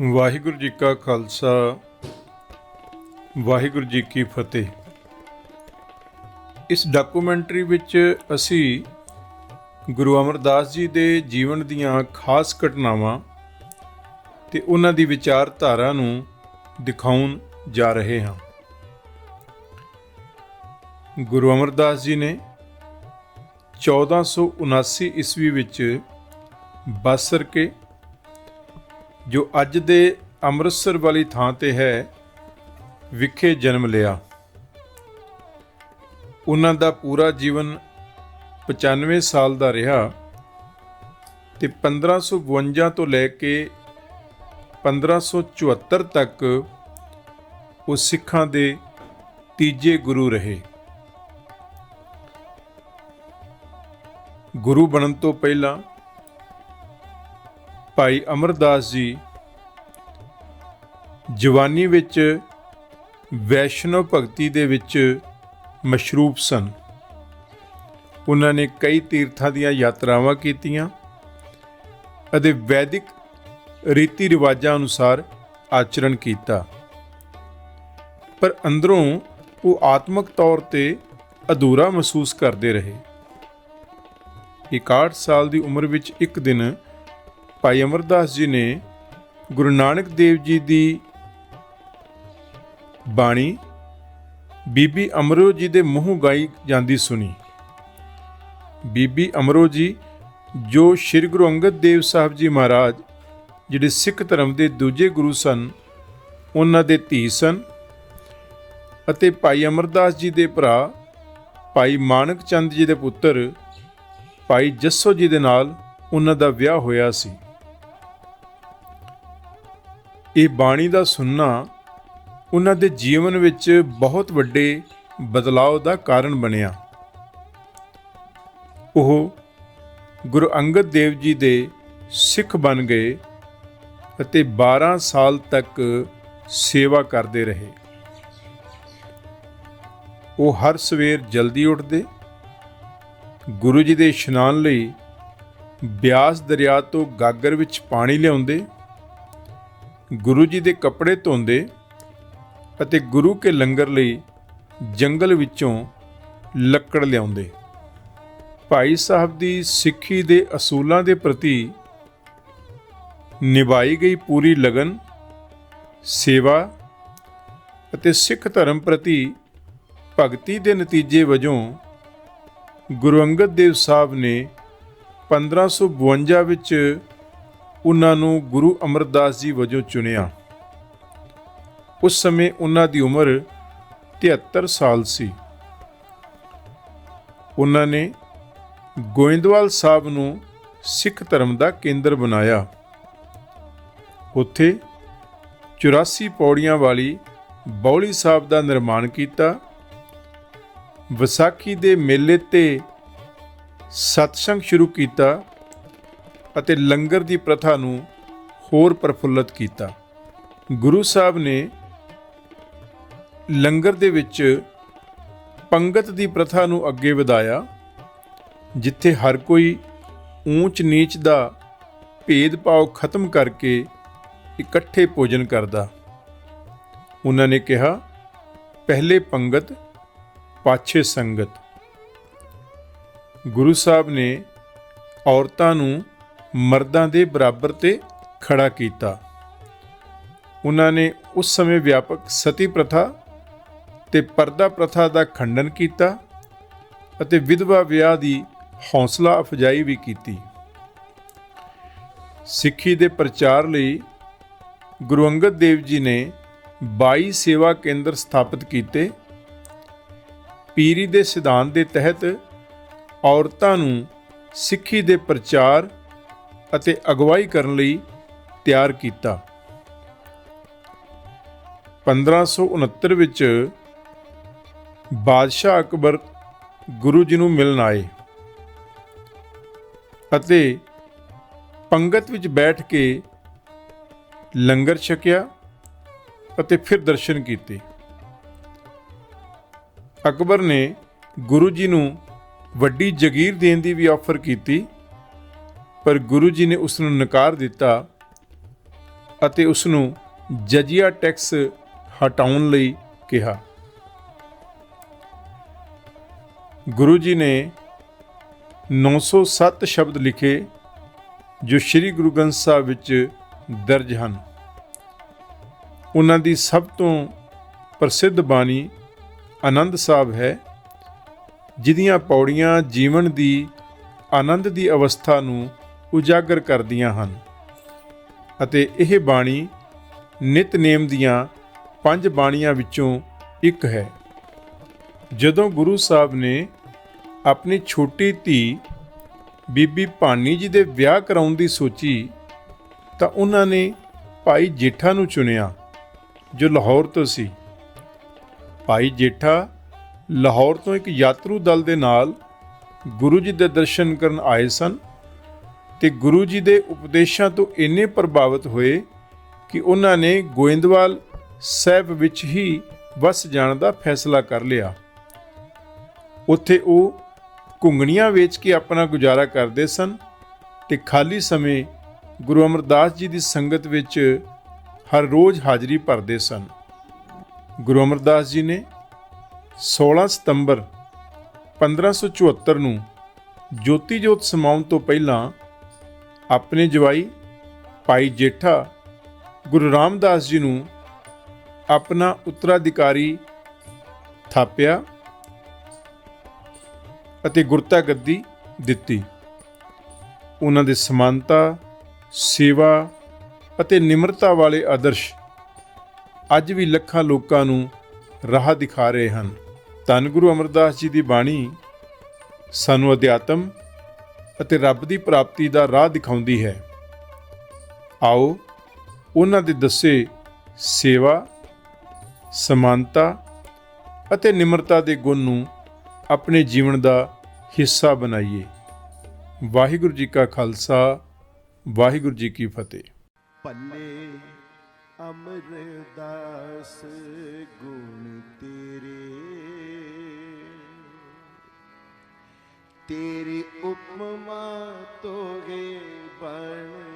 ਵਾਹਿਗੁਰੂ ਜੀ ਕਾ ਖਾਲਸਾ, ਵਾਹਿਗੁਰੂ ਜੀ ਕੀ ਫਤਿਹ। ਇਸ ਡਾਕੂਮੈਂਟਰੀ ਵਿੱਚ ਅਸੀਂ ਗੁਰੂ ਅਮਰਦਾਸ ਜੀ ਦੇ ਜੀਵਨ ਦੀਆਂ ਖਾਸ ਘਟਨਾਵਾਂ ਤੇ ਉਹਨਾਂ ਦੀ ਵਿਚਾਰਧਾਰਾ ਨੂੰ ਦਿਖਾਉਣ ਜਾ ਰਹੇ ਹਾਂ। ਗੁਰੂ ਅਮਰਦਾਸ ਜੀ ਨੇ 1479 ਈਸਵੀ ਵਿੱਚ ਬਸਰ ਕੇ ਜੋ ਅੱਜ ਦੇ ਅੰਮ੍ਰਿਤਸਰ ਵਾਲੀ ਥਾਂ ਤੇ ਹੈ, ਵਿਖੇ ਜਨਮ ਲਿਆ। ਉਹਨਾਂ ਦਾ ਪੂਰਾ ਜੀਵਨ 95 ਸਾਲ ਦਾ ਰਿਹਾ ਤੇ 1552 ਤੋਂ ਲੈ ਕੇ 1574 ਤੱਕ ਉਹ ਸਿੱਖਾਂ ਦੇ ਤੀਜੇ ਗੁਰੂ ਰਹੇ। ਗੁਰੂ ਬਣਨ ਤੋਂ ਪਹਿਲਾਂ ਭਾਈ ਅਮਰਦਾਸ ਜੀ ਜਵਾਨੀ ਵਿੱਚ ਵੈਸ਼ਨਵ ਭਗਤੀ ਦੇ ਵਿੱਚ ਮਸ਼ਰੂਫ ਸਨ। ਉਹਨਾਂ ਨੇ ਕਈ ਤੀਰਥਾਂ ਦੀਆਂ ਯਾਤਰਾਵਾਂ ਕੀਤੀਆਂ ਅਤੇ ਵੈਦਿਕ ਰੀਤੀ ਰਿਵਾਜਾਂ ਅਨੁਸਾਰ ਆਚਰਣ ਕੀਤਾ। ਪਰ ਅੰਦਰੋਂ ਉਹ ਆਤਮਿਕ ਤੌਰ ਤੇ ਅਧੂਰਾ ਮਹਿਸੂਸ ਕਰਦੇ ਰਹੇ। 61 ਸਾਲ ਦੀ ਉਮਰ ਵਿੱਚ ਇੱਕ ਦਿਨ ਭਾਈ ਅਮਰਦਾਸ ਜੀ ਨੇ ਗੁਰੂ ਨਾਨਕ ਦੇਵ ਜੀ ਦੀ ਬਾਣੀ ਬੀਬੀ ਅਮਰੋ ਜੀ ਦੇ ਮੂੰਹ ਗਾਈ ਜਾਂਦੀ ਸੁਣੀ। ਬੀਬੀ ਅਮਰੋ ਜੀ, ਜੋ ਸ੍ਰੀ ਗੁਰੂ ਅੰਗਦ ਦੇਵ ਸਾਹਿਬ ਜੀ ਮਹਾਰਾਜ, ਜਿਹੜੇ ਸਿੱਖ ਧਰਮ ਦੇ ਦੂਜੇ ਗੁਰੂ ਸਨ, ਉਹਨਾਂ ਦੇ ਧੀ ਸਨ ਅਤੇ ਭਾਈ ਅਮਰਦਾਸ ਜੀ ਦੇ ਭਰਾ, ਭਾਈ ਮਾਨਕ ਚੰਦ ਜੀ ਦੇ ਪੁੱਤਰ, ਭਾਈ ਜੱਸੋ ਜੀ ਦੇ ਨਾਲ ਉਹਨਾਂ ਦਾ ਵਿਆਹ ਹੋਇਆ ਸੀ। ਇਹ ਬਾਣੀ ਦਾ ਸੁਣਨਾ ਉਹਨਾਂ ਦੇ ਜੀਵਨ ਵਿੱਚ ਬਹੁਤ ਵੱਡੇ ਬਦਲਾਅ ਦਾ ਕਾਰਨ ਬਣਿਆ। ਉਹ ਗੁਰੂ ਅੰਗਦ ਦੇਵ ਜੀ ਦੇ ਸਿੱਖ ਬਣ ਗਏ ਅਤੇ 12 ਸਾਲ ਤੱਕ ਸੇਵਾ ਕਰਦੇ ਰਹੇ। ਉਹ ਹਰ ਸਵੇਰ ਜਲਦੀ ਉੱਠਦੇ, ਗੁਰੂ ਜੀ ਦੇ ਇਸ਼ਨਾਨ ਲਈ ਬਿਆਸ ਦਰਿਆ ਤੋਂ ਗਾਗਰ ਵਿੱਚ ਪਾਣੀ ਲਿਆਉਂਦੇ ਗੁਰੂ ਜੀ ਦੇ ਕੱਪੜੇ ਧੋਂਦੇ ਅਤੇ ਗੁਰੂ ਕੇ ਲੰਗਰ ਲਈ ਜੰਗਲ ਵਿੱਚੋਂ ਲੱਕੜ ਲਿਆਉਂਦੇ। ਭਾਈ ਸਾਹਿਬ ਦੀ ਸਿੱਖੀ ਦੇ ਅਸੂਲਾਂ ਦੇ ਪ੍ਰਤੀ ਨਿਭਾਈ ਗਈ ਪੂਰੀ ਲਗਨ, ਸੇਵਾ ਅਤੇ ਸਿੱਖ ਧਰਮ ਪ੍ਰਤੀ ਭਗਤੀ ਦੇ ਨਤੀਜੇ ਵਜੋਂ ਗੁਰੂ ਅੰਗਦ ਦੇਵ ਸਾਹਿਬ ਨੇ 1552 ਵਿੱਚ ਉਹਨਾਂ ਨੂੰ ਗੁਰੂ ਅਮਰਦਾਸ ਜੀ ਵਜੋਂ ਚੁਣਿਆ। ਉਸ ਸਮੇਂ ਉਹਨਾਂ ਦੀ ਉਮਰ 73 ਸਾਲ ਸੀ। ਉਹਨਾਂ ਨੇ ਗੋਇੰਦਵਾਲ ਸਾਹਿਬ ਨੂੰ ਸਿੱਖ ਧਰਮ ਦਾ ਕੇਂਦਰ ਬਣਾਇਆ। ਉੱਥੇ 84 ਪੌੜੀਆਂ ਵਾਲੀ ਬੌਲੀ ਸਾਹਿਬ ਦਾ ਨਿਰਮਾਣ ਕੀਤਾ। ਵਿਸਾਖੀ ਦੇ ਮੇਲੇ ਤੇ ਸਤਸੰਗ ਸ਼ੁਰੂ ਕੀਤਾ। ਅਤੇ ਲੰਗਰ ਦੀ ਪ੍ਰਥਾ ਨੂੰ ਹੋਰ ਪ੍ਰਫੁੱਲਤ ਕੀਤਾ। ਗੁਰੂ ਸਾਹਿਬ ਨੇ ਲੰਗਰ ਦੇ ਵਿੱਚ ਪੰਗਤ ਦੀ ਪ੍ਰਥਾ ਨੂੰ ਅੱਗੇ ਵਧਾਇਆ, ਜਿੱਥੇ ਹਰ ਕੋਈ ਊਚ ਨੀਚ ਦਾ ਭੇਦਭਾਵ ਖਤਮ ਕਰਕੇ ਇਕੱਠੇ ਭੋਜਨ ਕਰਦਾ। ਉਹਨਾਂ ਨੇ ਕਿਹਾ, ਪਹਿਲੇ ਪੰਗਤ, ਪਾਛੇ ਸੰਗਤ। ਗੁਰੂ ਸਾਹਿਬ ਨੇ ਔਰਤਾਂ ਨੂੰ ਮਰਦਾਂ ਦੇ ਬਰਾਬਰ ਤੇ ਖੜਾ ਕੀਤਾ। ਉਹਨਾਂ ਨੇ ਉਸ ਸਮੇਂ ਵਿਆਪਕ ਸਤੀ ਪ੍ਰਥਾ ਤੇ ਪਰਦਾ ਪ੍ਰਥਾ ਦਾ ਖੰਡਨ ਕੀਤਾ ਅਤੇ ਵਿਧਵਾ ਵਿਆਹ ਦੀ ਹੌਸਲਾ ਅਫਜਾਈ ਵੀ ਕੀਤੀ। ਸਿੱਖੀ ਦੇ ਪ੍ਰਚਾਰ ਲਈ ਗੁਰੂ ਅੰਗਦ ਦੇਵ ਜੀ ਨੇ 22 ਸੇਵਾ ਕੇਂਦਰ ਸਥਾਪਿਤ ਕੀਤੇ। ਪੀਰੀ ਦੇ ਸਿਧਾਂਤ ਦੇ ਤਹਿਤ ਔਰਤਾਂ ਨੂੰ ਸਿੱਖੀ ਦੇ ਪ੍ਰਚਾਰ ਅਤੇ ਅਗਵਾਈ ਕਰਨ ਲਈ ਤਿਆਰ ਕੀਤਾ। 1569 ਵਿੱਚ ਬਾਦਸ਼ਾਹ ਅਕਬਰ ਗੁਰੂ ਜੀ ਨੂੰ ਮਿਲਣ ਆਏ ਅਤੇ ਪੰਗਤ ਵਿੱਚ ਬੈਠ ਕੇ ਲੰਗਰ ਛਕਿਆ ਅਤੇ ਫਿਰ ਦਰਸ਼ਨ ਕੀਤੇ। ਅਕਬਰ ਨੇ ਗੁਰੂ ਜੀ ਨੂੰ ਵੱਡੀ ਜਗੀਰ ਦੇਣ ਦੀ ਵੀ ਆਫਰ ਕੀਤੀ ਪਰ ਗੁਰੂ ਜੀ ਨੇ ਉਸ ਨੂੰ ਨਕਾਰ ਦਿੱਤਾ ਅਤੇ ਉਸ ਨੂੰ ਜਜੀਆ ਟੈਕਸ ਹਟਾਉਣ ਲਈ ਕਿਹਾ। ਗੁਰੂ ਜੀ ਨੇ 907 ਸ਼ਬਦ ਲਿਖੇ, ਜੋ ਸ੍ਰੀ ਗੁਰੂ ਗ੍ਰੰਥ ਸਾਹਿਬ ਵਿੱਚ ਦਰਜ ਹਨ। ਉਹਨਾਂ ਦੀ ਸਭ ਤੋਂ ਪ੍ਰਸਿੱਧ ਬਾਣੀ ਆਨੰਦ ਸਾਹਿਬ ਹੈ, ਜਿਹਦੀਆਂ ਪੌੜੀਆਂ ਜੀਵਨ ਦੀ ਆਨੰਦ ਦੀ ਅਵਸਥਾ ਨੂੰ ਉਜਾਗਰ ਕਰਦੀਆਂ ਹਨ। ਅਤੇ ਇਹ ਬਾਣੀ ਨਿਤਨੇਮ ਦੀਆਂ ਪੰਜ ਬਾਣੀਆਂ ਵਿੱਚੋਂ ਇੱਕ ਹੈ। ਜਦੋਂ ਗੁਰੂ ਸਾਹਿਬ ਨੇ ਆਪਣੀ ਛੋਟੀ ਧੀ ਬੀਬੀ ਭਾਨੀ ਜੀ ਦੇ ਵਿਆਹ ਕਰਾਉਣ ਦੀ ਸੋਚੀ, ਤਾਂ ਉਹਨਾਂ ਨੇ ਭਾਈ ਜੇਠਾ ਨੂੰ ਚੁਣਿਆ, ਜੋ ਲਾਹੌਰ ਤੋਂ ਸੀ। ਭਾਈ ਜੇਠਾ ਲਾਹੌਰ ਤੋਂ ਇੱਕ ਯਾਤਰੂ ਦਲ ਦੇ ਨਾਲ ਗੁਰੂ ਜੀ ਦੇ ਦਰਸ਼ਨ ਕਰਨ ਆਏ ਸਨ। ਤੇ ਗੁਰੂ ਜੀ ਦੇ ਉਪਦੇਸ਼ਾਂ ਤੋਂ ਇੰਨੇ ਪ੍ਰਭਾਵਿਤ ਹੋਏ ਕਿ ਉਹਨਾਂ ਨੇ ਗੋਇੰਦਵਾਲ ਸਾਹਿਬ ਵਿੱਚ ਹੀ ਵਸ ਜਾਣ ਦਾ ਫੈਸਲਾ ਕਰ ਲਿਆ। ਉੱਥੇ ਉਹ ਘੁੰਗਣੀਆਂ ਵੇਚ ਕੇ ਆਪਣਾ ਗੁਜ਼ਾਰਾ ਕਰਦੇ ਸਨ ਤੇ ਖਾਲੀ ਸਮੇਂ ਗੁਰੂ ਅਮਰਦਾਸ ਜੀ ਦੀ ਸੰਗਤ ਵਿੱਚ ਹਰ ਰੋਜ਼ ਹਾਜ਼ਰੀ ਭਰਦੇ ਸਨ। ਗੁਰੂ ਅਮਰਦਾਸ ਜੀ ਨੇ 16 ਸਤੰਬਰ 1574 ਨੂੰ ਜੋਤੀ ਜੋਤ ਸਮਾਉਣ ਤੋਂ ਪਹਿਲਾਂ ਆਪਣੇ ਜਵਾਈ ਭਾਈ ਜੇਠਾ ਗੁਰੂ ਰਾਮਦਾਸ ਜੀ ਨੂੰ ਆਪਣਾ ਉੱਤਰਾਧਿਕਾਰੀ ਥਾਪਿਆ ਅਤੇ ਗੁਰਤਾ ਗੱਦੀ ਦਿੱਤੀ। ਉਹਨਾਂ ਦੇ ਸਮਾਨਤਾ, ਸੇਵਾ ਅਤੇ ਨਿਮਰਤਾ ਵਾਲੇ ਆਦਰਸ਼ ਅੱਜ ਵੀ ਲੱਖਾਂ ਲੋਕਾਂ ਨੂੰ ਰਾਹ ਦਿਖਾ ਰਹੇ ਹਨ। ਧੰਨ ਗੁਰੂ ਅਮਰਦਾਸ ਜੀ ਦੀ ਬਾਣੀ, ਸਾਨੂੰ ਅਧਿਆਤਮ ਅਤੇ ਰੱਬ ਦੀ ਪ੍ਰਾਪਤੀ ਦਾ ਰਾਹ ਦਿਖਾਉਂਦੀ ਹੈ। ਆਓ ਉਹਨਾਂ ਦੇ ਦੱਸੇ ਸੇਵਾ, ਸਮਾਨਤਾ ਅਤੇ ਨਿਮਰਤਾ ਦੇ ਗੁਣ ਨੂੰ ਆਪਣੇ ਜੀਵਨ ਦਾ ਹਿੱਸਾ ਬਣਾਈਏ। ਵਾਹਿਗੁਰੂ ਜੀ ਕਾ ਖਾਲਸਾ, ਵਾਹਿਗੁਰੂ ਜੀ ਕੀ ਫਤਿਹ। ਪੱਲੇ ਅਮਰਦਾਸ, ਗੁਣ ਤੇਰੇ ਤੇਰੀ ਉਪਮਾ ਤੋਗੇ ਬਣ